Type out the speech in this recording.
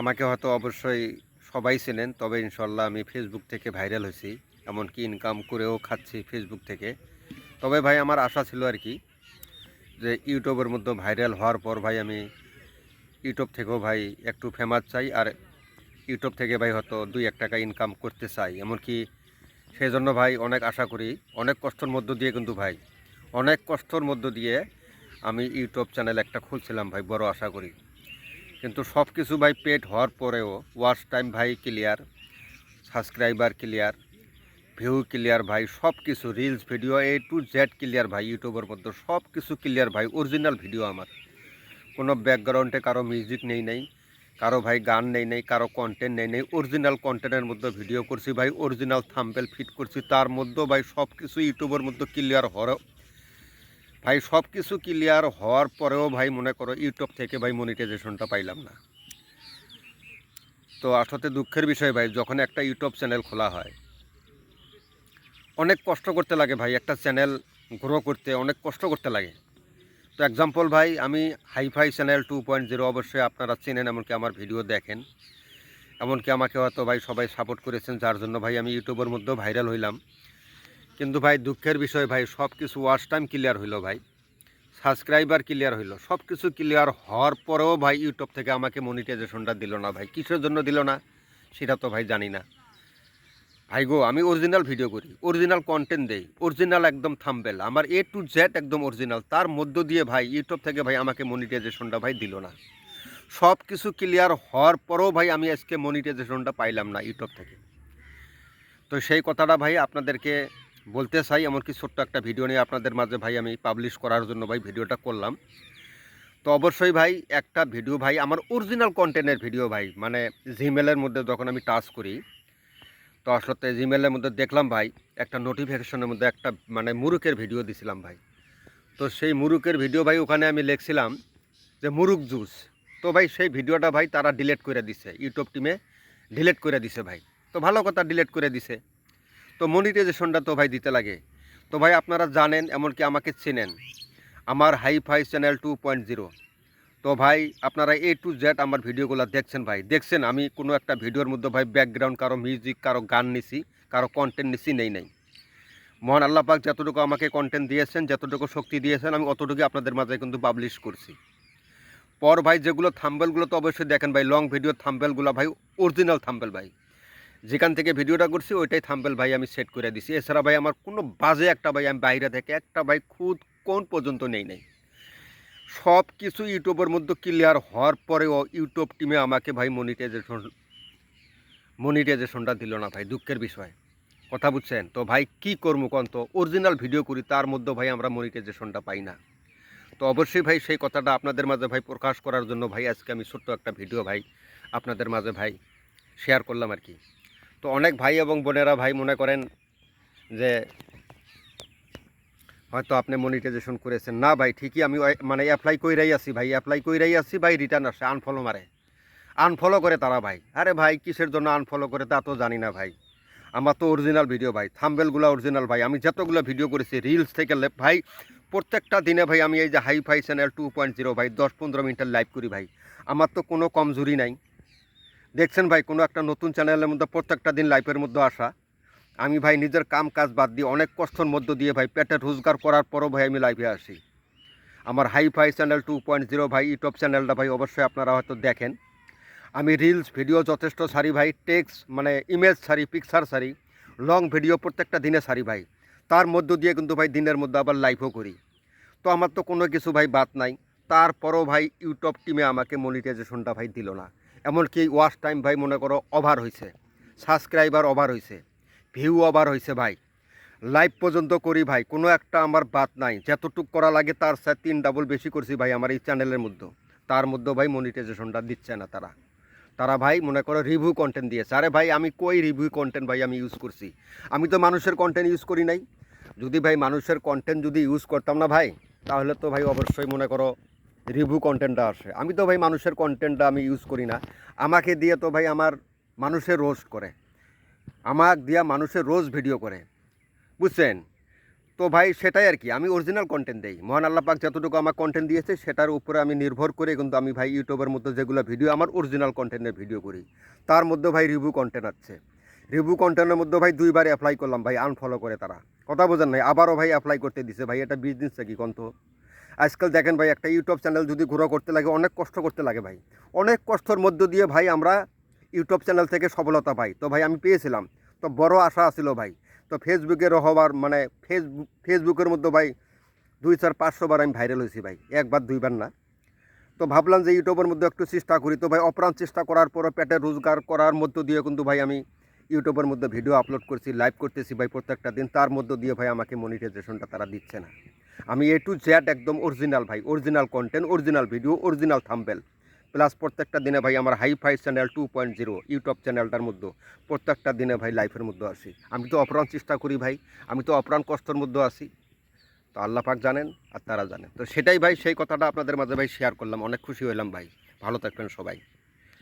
আমাকে হয়তো অবশ্যই সবাই চেনেন, তবে ইনশাল্লাহ আমি ফেসবুক থেকে ভাইরাল হয়েছি। এমনকি ইনকাম করেও খাচ্ছি ফেসবুক থেকে। তবে ভাই, আমার আশা ছিল আর কি যে ইউটিউবের মধ্যে ভাইরাল হওয়ার পর ভাই, আমি ইউটিউব থেকেও ভাই একটু ফেমাস চাই। আর ইউটিউব থেকে ভাই হয়তো দুই এক টাকা ইনকাম করতে চাই। এমনকি সেই জন্য ভাই অনেক আশা করি, অনেক কষ্টর মধ্য দিয়ে কিন্তু ভাই, অনেক কষ্টর মধ্য দিয়ে আমি ইউটিউব চ্যানেল একটা খুলছিলাম ভাই, বড় আশা করি। কিন্তু সব কিছু ভাই পেড হওয়ার পরেও ওয়াচ টাইম ভাই clear subscriber clear view clear ভাই সব কিছু reels video A to Z clear ভাই ইউটিউবের মধ্যে সব কিছু ক্লিয়ার ভাই অরিজিনাল ভিডিও আমার। কোনো ব্যাকগ্রাউন্ডে কারও মিউজিক নেই নেই, কারও ভাই গান নেই নেই, কারও কন্টেন্ট নেই নেই অরিজিনাল কন্টেন্টের মধ্যে ভিডিও করছি ভাই অরিজিনাল থাম্পেল ফিট করছি, তার মধ্যে ভাই সব কিছু ইউটিউবের মধ্যে ক্লিয়ার ভাই সব কিছু ক্লিয়ার হওয়ার পরেও ভাই মনে করো ইউটিউব থেকে ভাই মনিটাইজেশনটা পাইলাম না। তো আসলে দুঃখের বিষয় ভাই, যখন একটা ইউটিউব চ্যানেল খোলা হয়, অনেক কষ্ট করতে লাগে ভাই একটা চ্যানেল গ্রো করতে, অনেক কষ্ট করতে লাগে। তো এক্সাম্পল ভাই, আমি hi fi channel two point zero অবশ্যই আপনারা চেনেন, এমনকি আমার ভিডিও দেখেন। এমনকি আমাকে হয়তো ভাই সবাই সাপোর্ট করেছেন, যার জন্য ভাই আমি ইউটিউবের মধ্যেও ভাইরাল হইলাম। কিন্তু ভাই, দুঃখের বিষয় ভাই সব কিছু ওয়াচ টাইম ক্লিয়ার হইল ভাই। সাবস্ক্রাইবার ক্লিয়ার হইল। সব কিছু ক্লিয়ার হওয়ার পরেও ভাই ইউটিউব থেকে আমাকে মনিটাইজেশনটা দিল না ভাই। কিসের জন্য দিল না, সেটা তো ভাই জানি না। ভাই গো, আমি অরিজিনাল ভিডিও করি অরিজিনাল কন্টেন্ট দেই অরিজিনাল একদম থাম্বেল আমার এ টু জেড একদম অরিজিনাল তার মধ্য দিয়ে ভাই ইউটিউব থেকে ভাই আমাকে মনিটাইজেশনটা ভাই দিল না। সব কিছু ক্লিয়ার হওয়ার পরেও ভাই, আমি আজকে মনিটাইজেশনটা পাইলাম না ইউটিউব থেকে। তো সেই কথাটা ভাই আপনাদেরকে বলতে চাই, এমনকি ছোট্ট একটা ভিডিও নিয়ে আপনাদের মাঝে ভাই আমি পাবলিশ করার জন্য ভাই ভিডিওটা করলাম। তো অবশ্যই ভাই, একটা ভিডিও ভাই, আমার অরিজিনাল কন্টেন্টের ভিডিও ভাই মানে জিমেলের মধ্যে যখন আমি টাচ করি, তো আসলে জিমেলের মধ্যে দেখলাম ভাই, একটা নোটিফিকেশনের মধ্যে একটা মানে মুরুকের ভিডিও দিছিলাম ভাই। তো সেই মুরুকের ভিডিও ভাই ওখানে আমি লিখছিলাম যে মুরুক জুস তো ভাই সেই ভিডিওটা ভাই তারা ডিলেট করে দিছে ইউটিউব টিমে ডিলেট করে দিছে ভাই। তো ভালো কথা ডিলেট করে দিছে। তো মনিটাইজেশনটা তো ভাই দিতে লাগে। তো ভাই আপনারা জানেন, এমনকি আমাকে চেনেন। আমার hi fi channel two point zero তো ভাই, আপনারা এ টু জেড আমার ভিডিওগুলো দেখছেন ভাই। দেখছেন, আমি কোনো একটা ভিডিওর মধ্যে ভাই ব্যাকগ্রাউন্ড কারও মিউজিক কারও গান নিছি, কারও কন্টেন্ট নিছি, নেই নেই। মহান আল্লাহ পাক যতটুকু আমাকে কন্টেন্ট দিয়েছেন, যতটুকু শক্তি দিয়েছেন, আমি অতটুকু আপনাদের মাঝে কিন্তু পাবলিশ করছি। পর ভাই যেগুলো থাম্বেলগুলো তো অবশ্যই দেখেন ভাই লং ভিডিও থাম্বেলগুলো ভাই অরিজিনাল থাম্বেল ভাই। যেখান থেকে ভিডিওটা করছি, ওইটাই থাম্বেল ভাই আমি সেট করে দিছি। এছাড়া ভাই আমার কোনো বাজে একটা ভাই আমি বাইরে থেকে, একটা ভাই খুদ কোন পর্যন্ত নেই নাই। সব কিছু ইউটিউবের মধ্যে ক্লিয়ার হওয়ার পরেও ইউটিউব টিমে আমাকে ভাই মনিটাইজেশন মনিটাইজেশনটা দিল না ভাই, দুঃখের বিষয়। কথা বুঝছেন? তো ভাই কি করব কোন তো? অরিজিনাল ভিডিও করি, তার মধ্যে ভাই আমরা মনিটাইজেশনটা পাই না। তো অবশ্যই ভাই সেই কথাটা আপনাদের মাঝে ভাই প্রকাশ করার জন্য ভাই আজকে আমি ছোট্ট একটা ভিডিও ভাই আপনাদের মাঝে ভাই শেয়ার করলাম আর কি। তো অনেক ভাই এবং বোনেরা ভাই মনে করেন যে হয়তো আপনি মনিটাইজেশন করেছেন। না ভাই, ঠিকই আমি মানে অ্যাপ্লাই কইরাই আছি ভাই অ্যাপ্লাই কইরাই আছি ভাই রিটার্ন আসে আনফলো মারে। আনফলো করে তারা ভাই। আরে ভাই, কিসের জন্য আনফলো করে তা তো জানি না ভাই। আমার তো অরিজিনাল ভিডিও ভাই থাম্বেলগুলো অরিজিনাল ভাই। আমি যতগুলো ভিডিও করেছি রিলস থেকে ভাই, প্রত্যেকটা দিনে ভাই আমি এই যে hi fi channel two point zero ভাই, দশ পনেরো মিনিটের লাইভ করি ভাই। আমার তো কোনো কমজোরি নাই। দেখছেন ভাই, কোনো একটা নতুন চ্যানেলের মধ্যে প্রত্যেকটা দিন লাইফের মধ্যে আসা। আমি ভাই নিজের কাম কাজ বাদ দিয়ে অনেক কষ্টর মধ্য দিয়ে ভাই পেটে রোজগার করার পরও ভাই আমি লাইভে আসি। আমার hi fi channel two point zero ভাই ইউটিউব চ্যানেলটা ভাই অবশ্যই আপনারা হয়তো দেখেন। আমি রিলস ভিডিও যথেষ্ট সারি ভাই টেক্সট মানে ইমেজ সারি পিকচার সারি লং ভিডিও প্রত্যেকটা দিনে সারি ভাই। তার মধ্য দিয়ে কিন্তু ভাই দিনের মধ্যে আবার লাইভও করি। তো আমার তো কোনো কিছু ভাই বাদ নাই। তারপরও ভাই ইউটিউব টিমে আমাকে মনিটাইজেশনটা ভাই দিল না। এমনকি ওয়াচ টাইম ভাই মনে করো ওভার হয়েছে সাবস্ক্রাইবার ওভার হয়েছে ভিউ ওভার হয়েছে ভাই। লাইভ পর্যন্ত করি ভাই, কোনো একটা আমার বাদ নাই। যতটুক করা লাগে তার সাথে তিন ডাবল বেশি করছি ভাই আমার এই চ্যানেলের মধ্যে। তার মধ্যে ভাই মনিটাইজেশনটা দিচ্ছে না তারা। তারা ভাই মনে করো রিভিউ কন্টেন্ট দিয়েছে। আরে ভাই আমি কই রিভিউ কন্টেন্ট ভাই আমি ইউজ করছি? আমি তো মানুষের কন্টেন্ট ইউজ করি নাই। যদি ভাই মানুষের কন্টেন্ট যদি ইউজ করতাম না ভাই, তাহলে তো ভাই অবশ্যই মনে করো রিভিউ কন্টেন্টটা আসে। আমি তো ভাই মানুষের কন্টেন্টটা আমি ইউজ করি না। আমাকে দিয়ে তো ভাই আমার মানুষের রোস্ট করে। আমাক দিয়া মানুষের রোজ ভিডিও করে। বুঝছেন? তো ভাই সেটাই আর কি, আমি অরিজিনাল কন্টেন্ট দেই। মহান আল্লাহ পাক যতটুকু আমার কন্টেন্ট দিয়েছে, সেটার উপরে আমি নির্ভর করে কিন্তু আমি ভাই ইউটিউবের মধ্যে যেগুলো ভিডিও আমার অরিজিনাল কন্টেন্টের ভিডিও করি। তার মধ্যে ভাই রিভিউ কন্টেন্ট আছে। রিভিউ কন্টেন্টের মধ্যে ভাই দুইবার অ্যাপ্লাই করলাম ভাই আনফলো করে তারা। কথা বোঝেন নাই, আবারও ভাই অ্যাপ্লাই করতে দিছে। ভাই এটা বিজনেস কি কন্ত আজকাল দেখেন ভাই, একটা ইউটিউব চ্যানেল যদি গ্রো করতে লাগে, অনেক কষ্ট করতে লাগে ভাই। অনেক কষ্টর মধ্য দিয়ে ভাই আমরা ইউটিউব চ্যানেল থেকে সফলতা পাই। তো ভাই, আমি পেয়েছিলাম। তো বড় আশা আছিল ভাই। তো ফেসবুকের হবার মানে ফেসবুক ফেসবুকের মধ্যে ভাই দুই চার পাঁচশো বার আমি ভাইরাল হয়েছি ভাই। একবার, দুইবার না। তো ভাবলাম যে ইউটিউবের মধ্যে একটু চেষ্টা করি। তো ভাই, অপ্রাণ চেষ্টা করার পরও পেটে রোজগার করার মধ্য দিয়ে কিন্তু ভাই, আমি ইউটিউবের মধ্যে ভিডিও আপলোড করছি লাইভ করতেছি ভাই প্রত্যেকটা দিন। তার মধ্য দিয়ে ভাই, আমাকে মনিটাইজেশনটা তারা দিচ্ছে না। আমি এ টু জেড একদম অরিজিনাল ভাই original content original video original thumbnail plus প্রত্যেকটা দিনে ভাই আমার hi fi channel two point zero YouTube চ্যানেলটার মধ্যে প্রত্যেকটা দিনে ভাই লাইফের মধ্যে আসি আমি তো অপ্রাণ চেষ্টা করি ভাই, আমি তো অপ্রাণ কষ্টের মধ্যে আছি। তো আল্লাহ পাক জানেন আর তারা জানেন। তো সেটাই ভাই, সেই কথাটা আপনাদের মাঝে ভাই শেয়ার করলাম। অনেক খুশি হইলাম ভাই। ভালো থাকবেন সবাই।